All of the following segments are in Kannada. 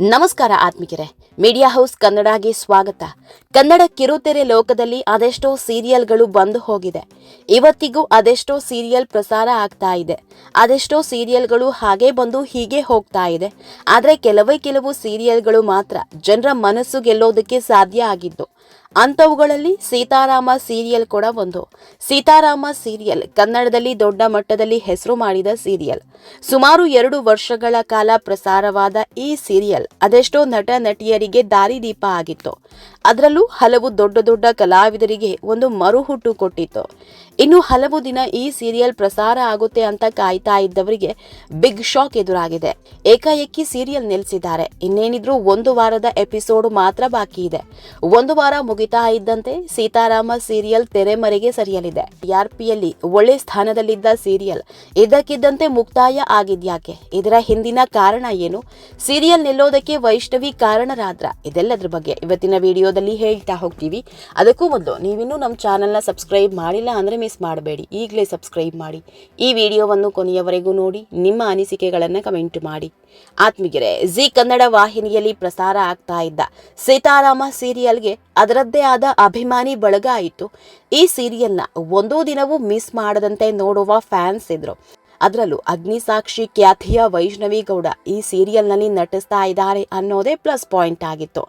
ನಮಸ್ಕಾರ ಆತ್ಮಿಕರೇ. ಮೀಡಿಯಾ ಹೌಸ್ ಕನ್ನಡಗೆ ಸ್ವಾಗತ. ಕನ್ನಡ ಕಿರುತೆರೆ ಲೋಕದಲ್ಲಿ ಅದೆಷ್ಟೋ ಸೀರಿಯಲ್ಗಳು ಬಂದು ಹೋಗಿದೆ. ಇವತ್ತಿಗೂ ಅದೆಷ್ಟೋ ಸೀರಿಯಲ್ ಪ್ರಸಾರ ಆಗ್ತಾ ಇದೆ. ಅದೆಷ್ಟೋ ಸೀರಿಯಲ್ಗಳು ಹಾಗೆ ಬಂದು ಹೀಗೆ ಹೋಗ್ತಾ ಇದೆ. ಆದರೆ ಕೆಲವೇ ಕೆಲವು ಸೀರಿಯಲ್ಗಳು ಮಾತ್ರ ಜನರ ಮನಸ್ಸು ಗೆಲ್ಲೋದಕ್ಕೆ ಸಾಧ್ಯ ಆಗಿದ್ದು, ಅಂಥವುಗಳಲ್ಲಿ ಸೀತಾರಾಮ ಸೀರಿಯಲ್ ಕೂಡ ಒಂದು. ಸೀತಾರಾಮ ಸೀರಿಯಲ್ ಕನ್ನಡದಲ್ಲಿ ದೊಡ್ಡ ಮಟ್ಟದಲ್ಲಿ ಹೆಸರು ಮಾಡಿದ ಸೀರಿಯಲ್. ಸುಮಾರು ಎರಡು ವರ್ಷಗಳ ಕಾಲ ಪ್ರಸಾರವಾದ ಈ ಸೀರಿಯಲ್ ಅದೆಷ್ಟೋ ನಟ ನಟಿಯರಿಗೆ ದಾರಿದೀಪ ಆಗಿತ್ತು. ಅದರಲ್ಲೂ ಹಲವು ದೊಡ್ಡ ದೊಡ್ಡ ಕಲಾವಿದರಿಗೆ ಒಂದು ಮರುಹುಟ್ಟು ಕೊಟ್ಟಿತ್ತು. ಇನ್ನು ಹಲವು ದಿನ ಈ ಸೀರಿಯಲ್ ಪ್ರಸಾರ ಆಗುತ್ತೆ ಅಂತ ಕಾಯ್ತಾ ಇದ್ದವರಿಗೆ ಬಿಗ್ ಶಾಕ್ ಎದುರಾಗಿದೆ. ಏಕಾಏಕಿ ಸೀರಿಯಲ್ ನಿಲ್ಲಿಸಿದ್ದಾರೆ. ಇನ್ನೇನಿದ್ರು ಒಂದು ವಾರದ ಎಪಿಸೋಡ್ ಮಾತ್ರ ಬಾಕಿ ಇದೆ. ಒಂದು ವಾರ ಮುಗಿತಾ ಇದ್ದಂತೆ ಸೀತಾರಾಮ ಸೀರಿಯಲ್ ತೆರೆಮರೆಗೆ ಸರಿಯಲಿದೆ. ಟಿಆರ್ಪಿಯಲ್ಲಿ ಒಳ್ಳೆ ಸ್ಥಾನದಲ್ಲಿದ್ದ ಸೀರಿಯಲ್ ಇದ್ದಕ್ಕಿದ್ದಂತೆ ಮುಕ್ತಾಯ ಆಗಿದ್ಯಾಕೆ? ಇದರ ಹಿಂದಿನ ಕಾರಣ ಏನು? ಸೀರಿಯಲ್ ನಿಲ್ಲೋದಕ್ಕೆ ವೈಷ್ಣವಿ ಕಾರಣರಾದ್ರ? ಇದೆಲ್ಲದರ ಬಗ್ಗೆ ಇವತ್ತಿನ ವಿಡಿಯೋದಲ್ಲಿ ಹೇಳ್ತಾ ಹೋಗ್ತೀವಿ. ಅದಕ್ಕೂ ಮೊದಲು ನೀವಿನ್ನೂ ನಮ್ಮ ಚಾನಲ್ನ ಸಬ್ಸ್ಕ್ರೈಬ್ ಮಾಡಿಲ್ಲ ಅಂದರೆ ಮಿಸ್ ಮಾಡಬೇಡಿ. ಈಗಲೇ ಸಬ್ಸ್ಕ್ರೈಬ್ ಮಾಡಿ. ಈ ವಿಡಿಯೋವನ್ನು ಕೊನೆಯವರೆಗೂ ನೋಡಿ, ನಿಮ್ಮ ಅನಿಸಿಕೆಗಳನ್ನು ಕಮೆಂಟ್ ಮಾಡಿ. ಆತ್ಮಗಿರೆ ಜಿ ಕನ್ನಡ ವಾಹಿನಿಯಲ್ಲಿ ಪ್ರಸಾರ ಆಗ್ತಾ ಇದ್ದ ಸೀತಾರಾಮ ಸೀರಿಯಲ್ಗೆ ಅದರದ್ದೇ ಆದ ಅಭಿಮಾನಿ ಬಳಗ ಆಯಿತು. ಈ ಸೀರಿಯಲ್ನ ಒಂದೂ ದಿನವೂ ಮಿಸ್ ಮಾಡದಂತೆ ನೋಡುವ ಫ್ಯಾನ್ಸ್ ಇದ್ರು. ಅದರಲ್ಲೂ ಅಗ್ನಿಸಾಕ್ಷಿ, ಖ್ಯಾತಿಯ ವೈಷ್ಣವಿ ಗೌಡ ಈ ಸೀರಿಯಲ್ನಲ್ಲಿ ನಟಿಸ್ತಾ ಇದ್ದಾರೆ ಅನ್ನೋದೇ ಪ್ಲಸ್ ಪಾಯಿಂಟ್ ಆಗಿತ್ತು.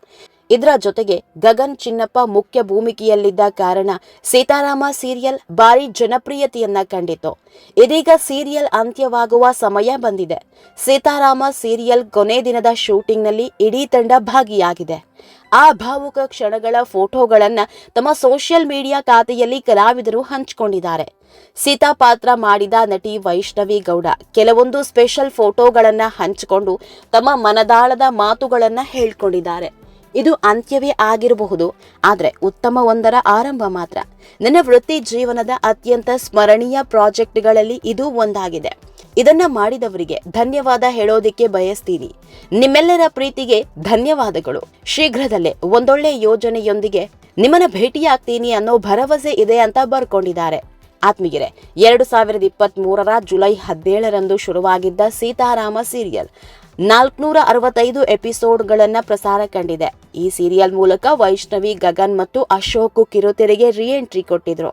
ಇದರ ಜೊತೆಗೆ ಗಗನ್ ಚಿನ್ನಪ್ಪ ಮುಖ್ಯ ಭೂಮಿಕೆಯಲ್ಲಿದ್ದ ಕಾರಣ ಸೀತಾರಾಮ ಸೀರಿಯಲ್ ಭಾರಿ ಜನಪ್ರಿಯತೆಯನ್ನ ಕಂಡಿತು ಇದೀಗ ಸೀರಿಯಲ್ ಅಂತ್ಯವಾಗುವ ಸಮಯ ಬಂದಿದೆ. ಸೀತಾರಾಮ ಸೀರಿಯಲ್ ಕೊನೆ ದಿನದ ಶೂಟಿಂಗ್ನಲ್ಲಿ ಇಡೀ ತಂಡ ಭಾಗಿಯಾಗಿದೆ. ಆ ಭಾವುಕ ಕ್ಷಣಗಳ ಫೋಟೋಗಳನ್ನ ತಮ್ಮ ಸೋಷಿಯಲ್ ಮೀಡಿಯಾ ಖಾತೆಯಲ್ಲಿ ಕಲಾವಿದರು ಹಂಚಿಕೊಂಡಿದ್ದಾರೆ. ಸೀತಾ ಪಾತ್ರ ಮಾಡಿದ ನಟಿ ವೈಷ್ಣವಿ ಗೌಡ ಕೆಲವೊಂದು ಸ್ಪೆಷಲ್ ಫೋಟೋಗಳನ್ನ ಹಂಚಿಕೊಂಡು ತಮ್ಮ ಮನದಾಳದ ಮಾತುಗಳನ್ನ ಹೇಳ್ಕೊಂಡಿದ್ದಾರೆ. ಇದು ಅಂತ್ಯವೇ ಆಗಿರಬಹುದು, ಆದರೆ ಉತ್ತಮ ಒಂದರ ಆರಂಭ ಮಾತ್ರ. ನನ್ನ ವೃತ್ತಿ ಜೀವನದ ಅತ್ಯಂತ ಸ್ಮರಣೀಯ ಪ್ರಾಜೆಕ್ಟ್ಗಳಲ್ಲಿ ಇದು ಒಂದಾಗಿದೆ. ಇದನ್ನ ಮಾಡಿದವರಿಗೆ ಧನ್ಯವಾದ ಹೇಳೋದಿಕ್ಕೆ ಬಯಸ್ತೀನಿ. ನಿಮ್ಮೆಲ್ಲರ ಪ್ರೀತಿಗೆ ಧನ್ಯವಾದಗಳು. ಶೀಘ್ರದಲ್ಲೇ ಒಂದೊಳ್ಳೆ ಯೋಜನೆಯೊಂದಿಗೆ ನಿಮ್ಮನ್ನ ಭೇಟಿಯಾಗ್ತೀನಿ ಅನ್ನೋ ಭರವಸೆ ಇದೆ ಅಂತ ಬರ್ಕೊಂಡಿದ್ದಾರೆ. ಆತ್ಮೀಯರೇ, ಎರಡು ಸಾವಿರದ ಇಪ್ಪತ್ತ್ ಮೂರರ ಜುಲೈ ಹದಿನೇಳರಂದು ಶುರುವಾಗಿದ್ದ ಸೀತಾರಾಮ ಸೀರಿಯಲ್. ನಾಲ್ಕುನೂರ ಅರವತ್ತೈದು ಎಪಿಸೋಡ್ಗಳನ್ನು ಪ್ರಸಾರ ಕಂಡಿದೆ. ಈ ಸೀರಿಯಲ್ ಮೂಲಕ ವೈಷ್ಣವಿ, ಗಗನ್ ಮತ್ತು ಅಶೋಕ್ ಕಿರುತೆರೆಗೆ ರಿ ಎಂಟ್ರಿ ಕೊಟ್ಟಿದ್ರು.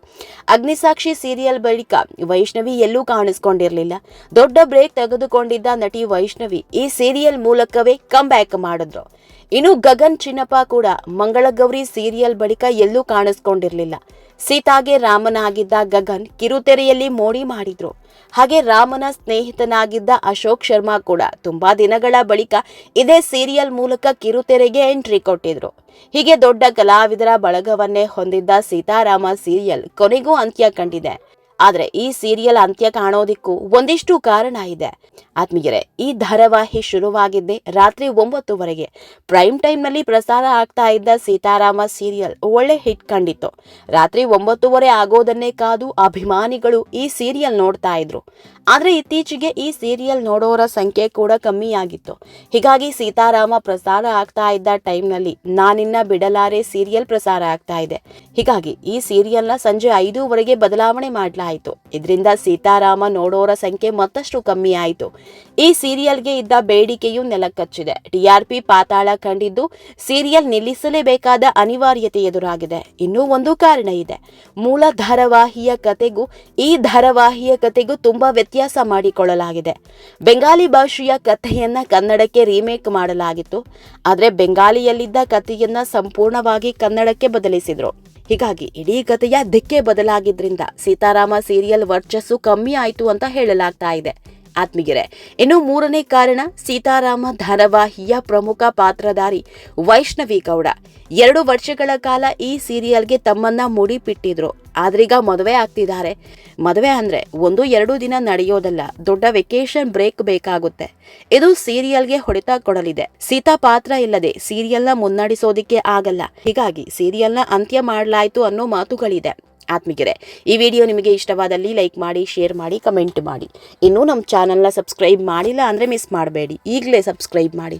ಅಗ್ನಿಸಾಕ್ಷಿ ಸೀರಿಯಲ್ ಬಳಿಕ ವೈಷ್ಣವಿ ಎಲ್ಲೂ ಕಾಣಿಸ್ಕೊಂಡಿರಲಿಲ್ಲ. ದೊಡ್ಡ ಬ್ರೇಕ್ ತೆಗೆದುಕೊಂಡಿದ್ದ ನಟಿ ವೈಷ್ಣವಿ ಈ ಸೀರಿಯಲ್ ಮೂಲಕವೇ ಕಮ್ ಬ್ಯಾಕ್ ಮಾಡಿದ್ರು. ಇನ್ನು ಗಗನ್ ಚಿನ್ನಪ್ಪ ಕೂಡ ಮಂಗಳಗೌರಿ ಸೀರಿಯಲ್ ಬಳಿಕ ಎಲ್ಲೂ ಕಾಣಿಸ್ಕೊಂಡಿರಲಿಲ್ಲ. ಸೀತಾಗೆ ರಾಮನಾಗಿದ್ದ ಗಗನ್ ಕಿರುತೆರೆಯಲ್ಲಿ ಮೋಡಿ ಮಾಡಿದ್ರು. ಹಾಗೆ ರಾಮನ ಸ್ನೇಹಿತನಾಗಿದ್ದ ಅಶೋಕ್ ಶರ್ಮಾ ಕೂಡ ತುಂಬಾ ದಿನಗಳ ಬಳಿಕ ಇದೇ ಸೀರಿಯಲ್ ಮೂಲಕ ಕಿರುತೆರೆಗೆ ಎಂಟ್ರಿ ಕೊಟ್ಟಿದ್ರು. ಹೀಗೆ ದೊಡ್ಡ ಕಲಾವಿದರ ಬಳಗವನ್ನೇ ಹೊಂದಿದ್ದ ಸೀತಾರಾಮ ಸೀರಿಯಲ್ ಕೊನೆಗೂ ಅಂತ್ಯ ಕಂಡಿದೆ. ಆದ್ರೆ ಈ ಸೀರಿಯಲ್ ಅಂತ್ಯ ಕಾಣೋದಿಕ್ಕೂ ಒಂದಿಷ್ಟು ಕಾರಣ ಇದೆ. ಆತ್ಮೀಯರೇ, ಈ ಧಾರಾವಾಹಿ ಶುರುವಾಗಿದ್ದೆ ರಾತ್ರಿ ಒಂಬತ್ತುವರೆಗೆ ಪ್ರೈಮ್ ಟೈಮ್ನಲ್ಲಿ ಪ್ರಸಾರ ಆಗ್ತಾ ಇದ್ದ ಸೀತಾರಾಮ ಸೀರಿಯಲ್ ಒಳ್ಳೆ ಹಿಟ್ ಕಂಡಿತ್ತು. ರಾತ್ರಿ ಒಂಬತ್ತುವರೆ ಆಗೋದನ್ನೇ ಕಾದು ಅಭಿಮಾನಿಗಳು ಈ ಸೀರಿಯಲ್ ನೋಡ್ತಾ ಇದ್ರು. ಆದರೆ ಇತ್ತೀಚೆಗೆ ಈ ಸೀರಿಯಲ್ ನೋಡೋರ ಸಂಖ್ಯೆ ಕೂಡ ಕಮ್ಮಿಯಾಗಿತ್ತು. ಹೀಗಾಗಿ ಸೀತಾರಾಮ ಪ್ರಸಾರ ಆಗ್ತಾ ಇದ್ದ ಟೈಮ್ನಲ್ಲಿ ನಾನಿನ್ನ ಬಿಡಲಾರೆ ಸೀರಿಯಲ್ ಪ್ರಸಾರ ಆಗ್ತಾ ಇದೆ. ಹೀಗಾಗಿ ಈ ಸೀರಿಯಲ್ನ ಸಂಜೆ ಐದೂವರೆಗೆ ಬದಲಾವಣೆ ಮಾಡಲಾಯಿತು ಇದರಿಂದ ಸೀತಾರಾಮ ನೋಡೋರ ಸಂಖ್ಯೆ ಮತ್ತಷ್ಟು ಕಮ್ಮಿ ಆಯಿತು. ಈ ಸೀರಿಯಲ್ಗೆ ಇದ್ದ ಬೇಡಿಕೆಯು ನೆಲಕಚ್ಚಿದೆ. ಟಿಆರ್ಪಿ ಪಾತಾಳ ಕಂಡಿದ್ದು ಸೀರಿಯಲ್ ನಿಲ್ಲಿಸಲೇಬೇಕಾದ ಅನಿವಾರ್ಯತೆ ಎದುರಾಗಿದೆ. ಇನ್ನೂ ಒಂದು ಕಾರಣ ಇದೆ. ಮೂಲ ಧಾರಾವಾಹಿಯ ಕತೆಗೂ ಈ ಧಾರಾವಾಹಿಯ ಕತೆಗೂ ತುಂಬಾ ವ್ಯತ್ಯಾಸ ಮಾಡಿಕೊಳ್ಳಲಾಗಿದೆ. ಬೆಂಗಾಲಿ ಭಾಷೆಯ ಕಥೆಯನ್ನ ಕನ್ನಡಕ್ಕೆ ರೀಮೇಕ್ ಮಾಡಲಾಗಿತ್ತು. ಆದರೆ ಬೆಂಗಾಲಿಯಲ್ಲಿದ್ದ ಕಥೆಯನ್ನ ಸಂಪೂರ್ಣವಾಗಿ ಕನ್ನಡಕ್ಕೆ ಬದಲಿಸಿದ್ರು. ಹೀಗಾಗಿ ಇಡೀ ಕಥೆಯ ದಿಕ್ಕೆ ಬದಲಾಗಿದ್ರಿಂದ ಸೀತಾರಾಮ ಸೀರಿಯಲ್ ವರ್ಚಸ್ಸು ಕಮ್ಮಿ ಆಯಿತು ಅಂತ ಹೇಳಲಾಗ್ತಾ ಇದೆ. ಇನ್ನು ಮೂರನೇ ಕಾರಣ ಸೀತಾರಾಮ ಧಾರಾವಾಹಿಯ ಪ್ರಮುಖ ಪಾತ್ರಧಾರಿ ವೈಷ್ಣವಿ ಗೌಡ. ಎರಡು ವರ್ಷಗಳ ಕಾಲ ಈ ಸೀರಿಯಲ್ಗೆ ತಮ್ಮನ್ನ ಮುಡಿಪಿಟ್ಟಿದ್ರು. ಆದ್ರೀಗ ಮದುವೆ ಆಗ್ತಿದ್ದಾರೆ. ಮದುವೆ ಅಂದರೆ ಒಂದು ಎರಡು ದಿನ ನಡೆಯೋದಲ್ಲ, ದೊಡ್ಡ ವೆಕೇಶನ್ ಬ್ರೇಕ್ ಬೇಕಾಗುತ್ತೆ. ಇದು ಸೀರಿಯಲ್ಗೆ ಹೊಡೆತ ಕೊಡಲಿದೆ. ಸೀತಾ ಪಾತ್ರ ಇಲ್ಲದೆ ಸೀರಿಯಲ್ನ ಮುನ್ನಡೆಸೋದಿಕ್ಕೆ ಆಗಲ್ಲ. ಹೀಗಾಗಿ ಸೀರಿಯಲ್ನ ಅಂತ್ಯ ಮಾಡಲಾಯ್ತು ಅನ್ನೋ ಮಾತುಗಳಿದೆ. ಆತ್ಮೀಗೆರೆ ಈ ವಿಡಿಯೋ ನಿಮಗೆ ಇಷ್ಟವಾದಲ್ಲಿ ಲೈಕ್ ಮಾಡಿ, ಶೇರ್ ಮಾಡಿ, ಕಮೆಂಟ್ ಮಾಡಿ. ಇನ್ನೂ ನಮ್ಮ ಚಾನಲ್ನ ಸಬ್ಸ್ಕ್ರೈಬ್ ಮಾಡಿಲ್ಲ ಅಂದರೆ ಮಿಸ್ ಮಾಡಬೇಡಿ. ಈಗಲೇ ಸಬ್ಸ್ಕ್ರೈಬ್ ಮಾಡಿ.